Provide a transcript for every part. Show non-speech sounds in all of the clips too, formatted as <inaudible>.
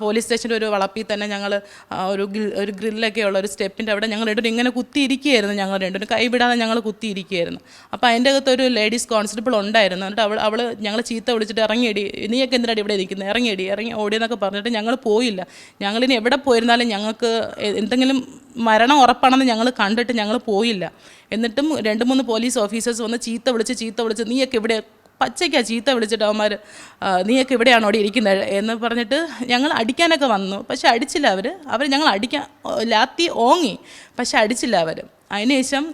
Police സ്റ്റേഷന്റെ ഒരു വളപ്പിൽ തന്നെ ഞങ്ങൾ ഒരു ഒരു ഗ്രില്ലൊക്കെ ഉള്ള ഒരു സ്റ്റെപ്പിന്റെ അവിടെ ഞങ്ങൾ രണ്ടും ഇങ്ങനെ കുത്തിയിരിക്കുകയായിരുന്നു ഞങ്ങൾ രണ്ടും കൈവിടാതെ ഞങ്ങൾ കുത്തിയിരിക്കുകയായിരുന്നു. അപ്പോൾ അതിന്റെ അകത്ത് ഒരു ലേഡീസ് കോൺസ്റ്റബിൾ ഉണ്ടായിരുന്നു. എന്നിട്ട് അവൾ അവൾ ഞങ്ങൾ ചീത്ത വിളിച്ചിട്ട് ഇറങ്ങിയടി നീയൊക്കെ എന്തിനാണ് ഇവിടെ ഇരിക്കുന്നത് ഇറങ്ങിയടി ഇറങ്ങി ഓടിയെന്നൊക്കെ പറഞ്ഞിട്ട് ഞങ്ങൾ പോയില്ല. ഞങ്ങളിനി എവിടെ പോയിരുന്നാലും ഞങ്ങൾക്ക് എന്തെങ്കിലും മരണം ഉറപ്പാണെന്ന് ഞങ്ങൾ കണ്ടിട്ട് ഞങ്ങൾ പോയില്ല. എന്നിട്ടും രണ്ട് മൂന്ന് പോലീസ് ഓഫീസേഴ്സ് വന്ന് ചീത്ത വിളിച്ച് ചീത്ത വിളിച്ച് നീയൊക്കെ ഇവിടെ പച്ചയ്ക്കാ ചീത്ത വിളിച്ചിട്ട് അവന്മാർ നീയൊക്കെ ഇവിടെയാണോ അവിടെ ഇരിക്കുന്നത്? എന്ന് പറഞ്ഞിട്ട് ഞങ്ങൾ അടിക്കാനൊക്കെ വന്നു. പക്ഷെ അടിച്ചില്ല അവർ അവർ ഞങ്ങൾ അടിക്കാൻ ലാത്തി ഓങ്ങി. പക്ഷെ അടിച്ചില്ല അവർ അതിനുശേഷം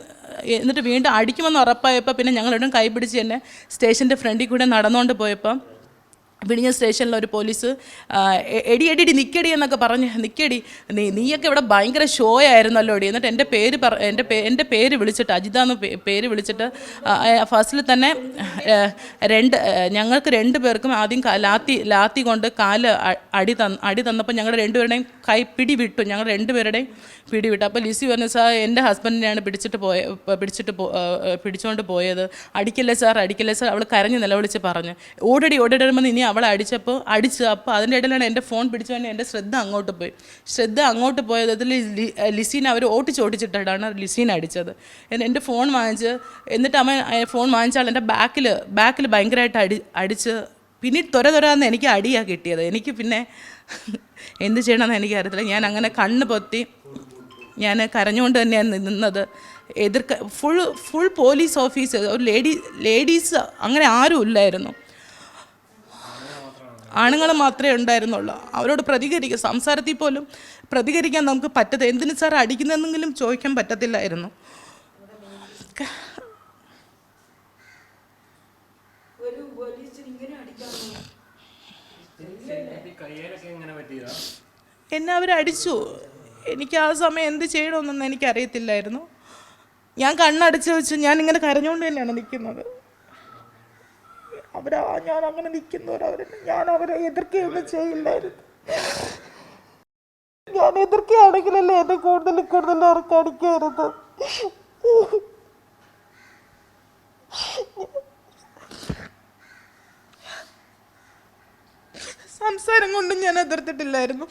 എന്നിട്ട് വീണ്ടും അടിക്കുമെന്ന് ഉറപ്പായപ്പോൾ പിന്നെ ഞങ്ങളിടും കൈ പിടിച്ച് തന്നെ സ്റ്റേഷന്റെ ഫ്രണ്ടിൽ കൂടെ നടന്നുകൊണ്ട് പോയപ്പം വിഴിഞ്ഞ സ്റ്റേഷനിൽ ഒരു പോലീസ് എടി എടി നിക്കടി എന്നൊക്കെ പറഞ്ഞ് നിക്കടി നീ നീയൊക്കെ ഇവിടെ ഭയങ്കര ഷോ ആയിരുന്നല്ലോ എടി. എന്നിട്ട് എന്റെ പേര് പറ എന്റെ പേ എന്റെ പേര് വിളിച്ചിട്ട് അജിത എന്ന് പേര് വിളിച്ചിട്ട് ഫസ്റ്റിൽ തന്നെ രണ്ട് ഞങ്ങൾക്ക് രണ്ട് പേർക്കും ആദ്യം ലാത്തി ലാത്തി കൊണ്ട് കാൽ അടി തന്ന് അടി തന്നപ്പോൾ ഞങ്ങളുടെ രണ്ടുപേരുടെയും കൈ പിടി വിട്ടു ഞങ്ങൾ രണ്ടുപേരുടെയും പിടി വിട്ടു അപ്പോൾ ലിസി പറഞ്ഞു സാർ എന്റെ ഹസ്ബൻഡിനെയാണ് പിടിച്ചിട്ട് പോയ പിടിച്ചിട്ട് പിടിച്ചുകൊണ്ട് പോയത്. അടിക്കല്ലേ സാർ അടിക്കല്ലേ സാർ? അവൾ കരഞ്ഞ് നിലവിളിച്ച് പറഞ്ഞു. ഓടടി ഓടടി വരുമ്പോൾ ഇനി അവളെ അടിച്ചപ്പോൾ അടിച്ചു അപ്പോൾ അതിന്റെ ഇടയിലാണ് എന്റെ ഫോൺ പിടിച്ചു തന്നെ എന്റെ ശ്രദ്ധ അങ്ങോട്ട് പോയി. ശ്രദ്ധ അങ്ങോട്ട് പോയത് അതിൽ ലി- ലിസീനെ അവർ ഓട്ടിച്ച് ഓട്ടിച്ചിട്ടാണ് ലിസീനെ അടിച്ചത്. എന്റെ ഫോൺ വാങ്ങിച്ച് എന്നിട്ട് അമ്മ ഫോൺ വാങ്ങിച്ചാൽ എന്റെ ബാക്കിൽ ബാക്കിൽ ഭയങ്കരമായിട്ട് അടി അടിച്ച് പിന്നെ തൊര തൊരാന്ന് എനിക്ക് അടിയാണ് കിട്ടിയത്. എനിക്ക് പിന്നെ <laughs> എന്ത് ചെയ്യണമെന്ന് എനിക്ക് അറിയത്തില്ല ഞാൻ അങ്ങനെ കണ്ണ് പൊത്തി ഞാൻ കരഞ്ഞുകൊണ്ട് തന്നെയാണ് നിന്നത്. എതിർക്ക ഫുൾ ഫുൾ പോലീസ് ഓഫീസ്. ഒരു ലേഡി ലേഡീസ് അങ്ങനെ ആരും ഇല്ലായിരുന്നു. ആണുങ്ങൾ മാത്രമേ ഉണ്ടായിരുന്നുള്ളൂ. അവരോട് പ്രതികരിക്കുക സംസാരത്തിൽ പോലും പ്രതികരിക്കാൻ നമുക്ക് പറ്റത്ത എന്തിനു സാർ അടിക്കുന്നതെന്നെങ്കിലും ചോദിക്കാൻ പറ്റത്തില്ലായിരുന്നു. എന്നെ അവരടിച്ചു എനിക്ക് ആ സമയം എന്ത് ചെയ്യണമെന്നൊന്നും എനിക്കറിയത്തില്ലായിരുന്നു. ഞാൻ കണ്ണടച്ച് വെച്ച് ഞാൻ ഇങ്ങനെ കരഞ്ഞുകൊണ്ട് തന്നെയാണ് നിൽക്കുന്നത്. അവരാ ഞാൻ അങ്ങനെ നിൽക്കുന്നവരവർ ഞാൻ അവരെ എതിർക്കുകയൊന്നും ചെയ്യില്ലായിരുന്നു. ഞാൻ എതിർക്കുകയാണെങ്കിലല്ലേ എന്നെ കൂടുതൽ കൂടുതൽ അവർക്ക് സംസാരം കൊണ്ടും ഞാൻ എതിർത്തിട്ടില്ലായിരുന്നു.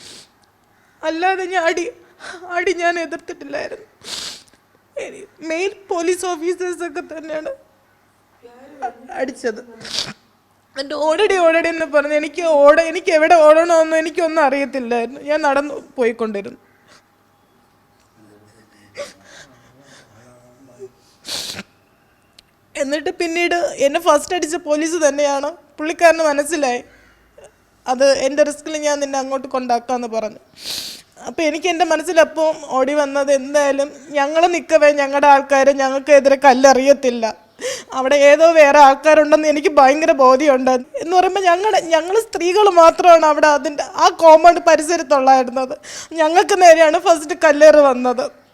അല്ലാതെ ഞാൻ അടി അടി ഞാൻ എതിർത്തിട്ടില്ലായിരുന്നു. മെയിൽ പോലീസ് ഓഫീസേഴ്സൊക്കെ തന്നെയാണ് അടിച്ചത്. എന്റെ ഓടടി ഓടടി എന്ന് പറഞ്ഞ് എനിക്ക് ഓട എനിക്ക് എവിടെ ഓടണമെന്ന് എനിക്കൊന്നും അറിയത്തില്ലായിരുന്നു. ഞാൻ നടന്നു പോയിക്കൊണ്ടിരുന്നു. എന്നിട്ട് പിന്നീട് എന്നെ ഫസ്റ്റ് അടിച്ച പോലീസ് തന്നെയാണ്. പുള്ളിക്കാരന് മനസ്സിലായി. അത് എന്റെ റിസ്കിൽ ഞാൻ നിന്നെ അങ്ങോട്ട് കൊണ്ടാക്കാമെന്ന് പറഞ്ഞു. അപ്പോൾ എനിക്ക് എന്റെ മനസ്സിലപ്പം ഓടി വന്നത് എന്തായാലും ഞങ്ങൾ നിൽക്കവേ ഞങ്ങളുടെ ആൾക്കാരെ ഞങ്ങൾക്കെതിരെ കല്ലെറിയത്തില്ല. അവിടെ ഏതോ വേറെ ആൾക്കാരുണ്ടെന്ന് എനിക്ക് ഭയങ്കര ബോധ്യമുണ്ട്. എന്ന് പറയുമ്പോൾ ഞങ്ങൾ ഞങ്ങൾ സ്ത്രീകൾ മാത്രമാണ് അവിടെ അതിന്റെ ആ കോമ്പൗണ്ട് പരിസരത്തുള്ളായിരുന്നത്. ഞങ്ങൾക്ക് നേരെയാണ് ഫസ്റ്റ് കല്ലേറ് വന്നത്.